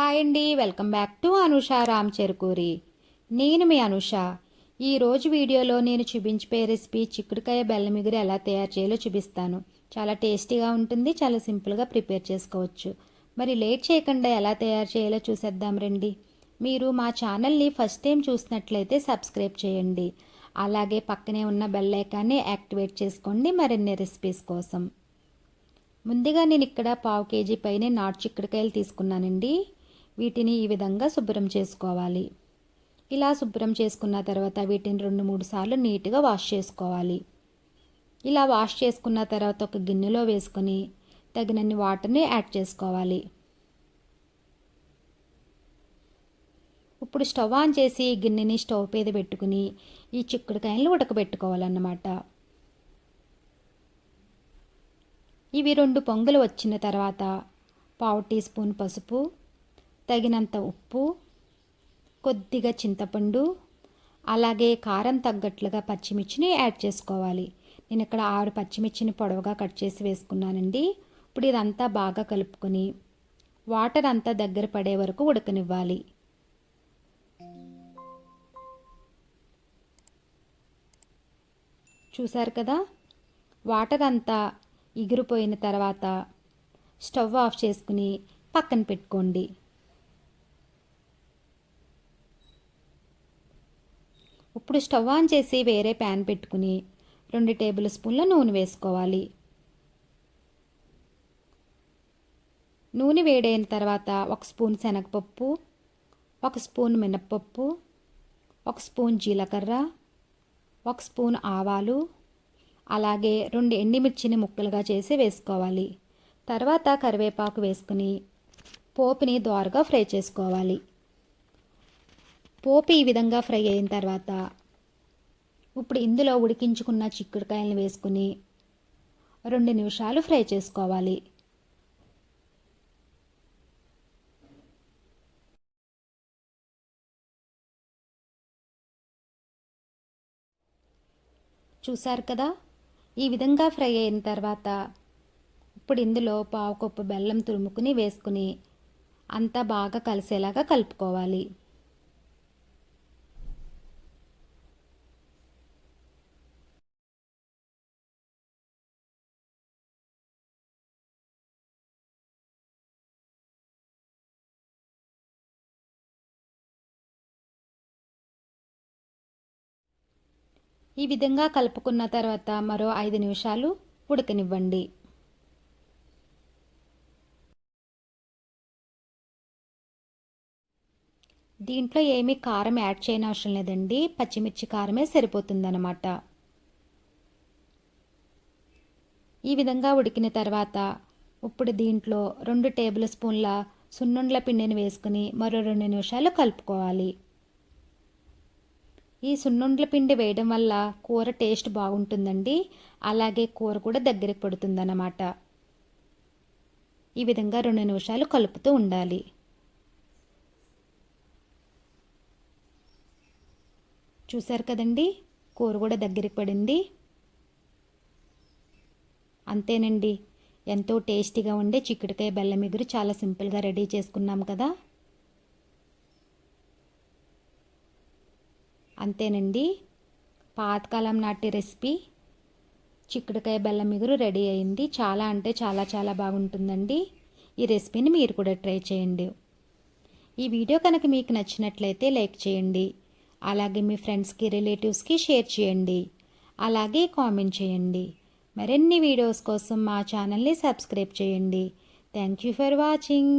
Hi అండి welcome back to Anusha Ram Cherukuri. నేను మీ అనుష. ఈరోజు వీడియోలో నేను చూపించిపోయే రెసిపీ చిక్కుడుకాయ బెల్లం బెల్లమిగురు ఎలా తయారు చేయాలో చూపిస్తాను. చాలా టేస్టీగా ఉంటుంది చాలా సింపుల్గా ప్రిపేర్ చేసుకోవచ్చు. మరి లేట్ చేయకుండా ఎలా తయారు చేయాలో చూసేద్దాం రండి. మీరు మా ఛానల్ని ఫస్ట్ టైం చూసినట్లయితే సబ్స్క్రైబ్ చేయండి. అలాగే పక్కనే ఉన్న బెల్ ఐకాన్ని యాక్టివేట్ చేసుకోండి మరిన్ని రెసిపీస్ కోసం. ముందుగా నేను ఇక్కడ పావు కేజీ పైనే నాటు చిక్కుడుకాయలు తీసుకున్నానండి. వీటిని ఈ విధంగా శుభ్రం చేసుకోవాలి. ఇలా శుభ్రం చేసుకున్న తర్వాత వీటిని రెండు మూడు సార్లు నీట్గా వాష్ చేసుకోవాలి. ఇలా వాష్ చేసుకున్న తర్వాత ఒక గిన్నెలో వేసుకొని తగినన్ని వాటర్ని యాడ్ చేసుకోవాలి. ఇప్పుడు స్టవ్ ఆన్ చేసి గిన్నెని స్టవ్ మీద పెట్టుకుని ఈ చిక్కుడుకాయలు ఉడకబెట్టుకోవాలన్నమాట. ఇవి రెండు పొంగులు వచ్చిన తర్వాత పావు టీ స్పూన్ పసుపు తగినంత ఉప్పు కొద్దిగా చింతపండు అలాగే కారం తగ్గట్లుగా పచ్చిమిర్చిని యాడ్ చేసుకోవాలి. నేను ఇక్కడ ఆరు పచ్చిమిర్చిని పొడవుగా కట్ చేసి వేసుకున్నానండి. ఇప్పుడు ఇదంతా బాగా కలుపుకొని వాటర్ అంతా దగ్గర పడే వరకు ఉడకనివ్వాలి. చూసారు కదా? వాటర్ అంతా ఎగిరిపోయిన తర్వాత స్టవ్ ఆఫ్ చేసుకుని పక్కన పెట్టుకోండి. ఇప్పుడు స్టవ్ ఆన్ చేసి వేరే ప్యాన్ పెట్టుకుని రెండు టేబుల్ స్పూన్ల నూనె వేసుకోవాలి. నూనె వేడైన తర్వాత ఒక స్పూన్ శనగపప్పు ఒక స్పూన్ మినప్పప్పు ఒక స్పూన్ జీలకర్ర ఒక స్పూన్ ఆవాలు అలాగే రెండు ఎండిమిర్చిని ముక్కలుగా చేసి వేసుకోవాలి. తర్వాత కరివేపాకు వేసుకుని పోపుని దోరగా ఫ్రై చేసుకోవాలి. పోపు ఈ విధంగా ఫ్రై అయిన తర్వాత ఇప్పుడు ఇందులో ఉడికించుకున్న చిక్కుడుకాయలను వేసుకుని రెండు నిమిషాలు ఫ్రై చేసుకోవాలి. చూశారు కదా? ఈ విధంగా ఫ్రై అయిన తర్వాత ఇప్పుడు ఇందులో పావు కప్పు బెల్లం తురుముకుని వేసుకుని అంతా బాగా కలిసేలాగా కలుపుకోవాలి. ఈ విధంగా కలుపుకున్న తర్వాత మరో ఐదు నిమిషాలు ఉడకనివ్వండి. దీంట్లో ఏమీ కారం యాడ్ చేయని అవసరం లేదండి. పచ్చిమిర్చి కారమే సరిపోతుందన్నమాట. ఈ విధంగా ఉడికిన తర్వాత ఇప్పుడు దీంట్లో రెండు టేబుల్ స్పూన్ల సున్నుండ్ల పిండిని వేసుకుని మరో రెండు నిమిషాలు కలుపుకోవాలి. ఈ సున్నుండ్ల పిండి వేయడం వల్ల కూర టేస్ట్ బాగుంటుందండి. అలాగే కూర కూడా దగ్గరికి పడుతుందన్నమాట. ఈ విధంగా రెండు నిమిషాలు కలుపుతూ ఉండాలి. చూశారు కదండి? కూర కూడా దగ్గరికి పడింది. అంతేనండి. ఎంతో టేస్టీగా ఉండే చిక్కుడుకాయ బెల్లం ఎగురు చాలా సింపుల్గా రెడీ చేసుకున్నాం కదా. అంతేనండి. పాతకాలం నాటి రెసిపీ. చిక్కుడుకాయ బెల్లం మిగురు రెడీ అయింది. చాలా అంటే చాలా చాలా బాగుంటుందండి. ఈ రెసిపీని మీరు కూడా ట్రై చేయండి. ఈ వీడియో కనుక మీకు నచ్చినట్లయితే లైక్ చేయండి. అలాగే మీ ఫ్రెండ్స్కి రిలేటివ్స్కి షేర్ చేయండి. అలాగే కామెంట్ చేయండి. మరిన్ని వీడియోస్ కోసం మా ఛానల్ని సబ్స్క్రైబ్ చేయండి. Thank you for watching.